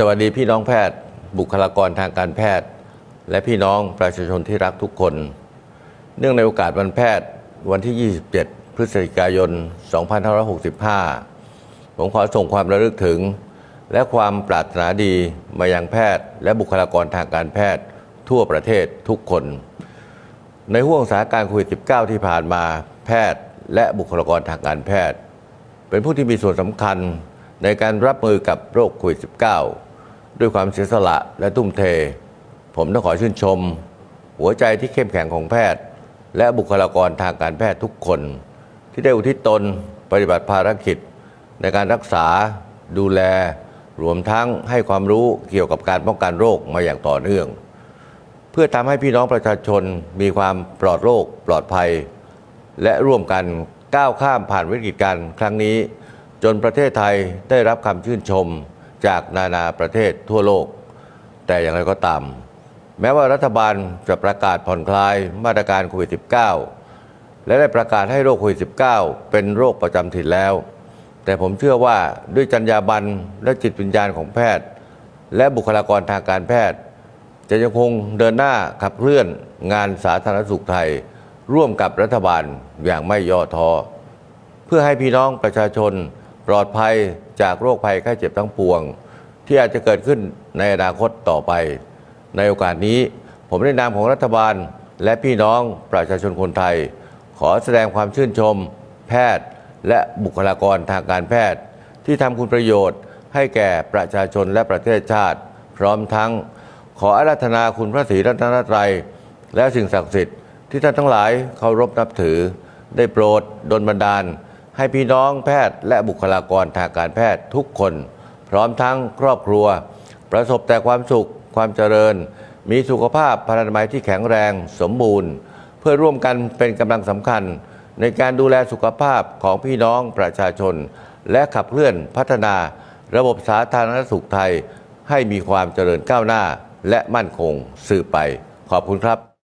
สวัสดีพี่น้องแพทย์ บุคลากรทางการแพทย์ และพี่น้องประชาชนที่รักทุกคน เนื่องในโอกาสวันแพทย์วันที่ 27 พฤศจิกายน 2565 ผมขอส่งความระลึกถึง และความปรารถนาดีมายังแพทย์ และบุคลากรทางการแพทย์ ทั่วประเทศทุกคน ในห่วงสถานการณ์โควิด -19 ที่ผ่านมาแพทย์และบุคลากรทางการแพทย์ เป็นผู้ที่มีส่วนสำคัญในการรับมือกับโรคโควิด -19 ด้วยความเสียสละและทุ่มเท ผมต้องขอชื่นชม หัวใจที่เข้มแข็งของแพทย์ และบุคลากรทางการแพทย์ทุกคน ที่ได้อุทิศตนปฏิบัติภารกิจ ในการรักษา ดูแล รวมทั้งให้ความรู้เกี่ยวกับการป้องกันโรคมาอย่างต่อเนื่อง เพื่อทำให้พี่น้องประชาชนมีความปลอดโรคปลอดภัย และร่วมกันก้าวข้ามผ่านวิกฤตการณ์ครั้งนี้ จนประเทศไทยได้รับคำชื่นชม จากนานาประเทศทั่วโลก แต่อย่างไรก็ตาม แม้ว่ารัฐบาลจะประกาศผ่อนคลายมาตรการโควิด -19 และได้ประกาศให้โรคโควิด -19 เป็นโรคประจำถิ่นแล้ว แต่ผมเชื่อว่าด้วยจรรยาบรรณและจิตวิญญาณของแพทย์ และบุคลากรทางการแพทย์ จะยังคงเดินหน้าขับเคลื่อนงานสาธารณสุขไทย ร่วมกับรัฐบาลอย่างไม่ย่อท้อเพื่อให้พี่น้องประชาชนปลอดภัย จากโรคภัยไข้เจ็บทั้งปวง ที่อาจจะเกิดขึ้นในอนาคตต่อไป ในโอกาสนี้ ผมในนามของรัฐบาล และพี่น้องประชาชนคนไทย ขอแสดงความชื่นชม แพทย์ และบุคลากรทางการแพทย์ ที่ทำคุณประโยชน์ ให้แก่ประชาชนและประเทศชาติ พร้อมทั้ง ขออาราธนาคุณพระศรีรัตนตรัยและสิ่งศักดิ์สิทธิ์ที่ท่านทั้งหลายเคารพนับถือ ได้โปรดดลบันดาล ให้พี่น้องแพทย์และบุคลากรทางการแพทย์ทุกคน พร้อมทั้งครอบครัว ประสบแต่ความสุข ความเจริญ มีสุขภาพพลานามัยที่แข็งแรง สมบูรณ์ เพื่อร่วมกันเป็นกำลังสำคัญ ในการดูแลสุขภาพของพี่น้องประชาชน และขับเคลื่อนพัฒนาระบบสาธารณสุขไทย ให้มีความเจริญก้าวหน้า และมั่นคงสืบไป ขอบคุณครับ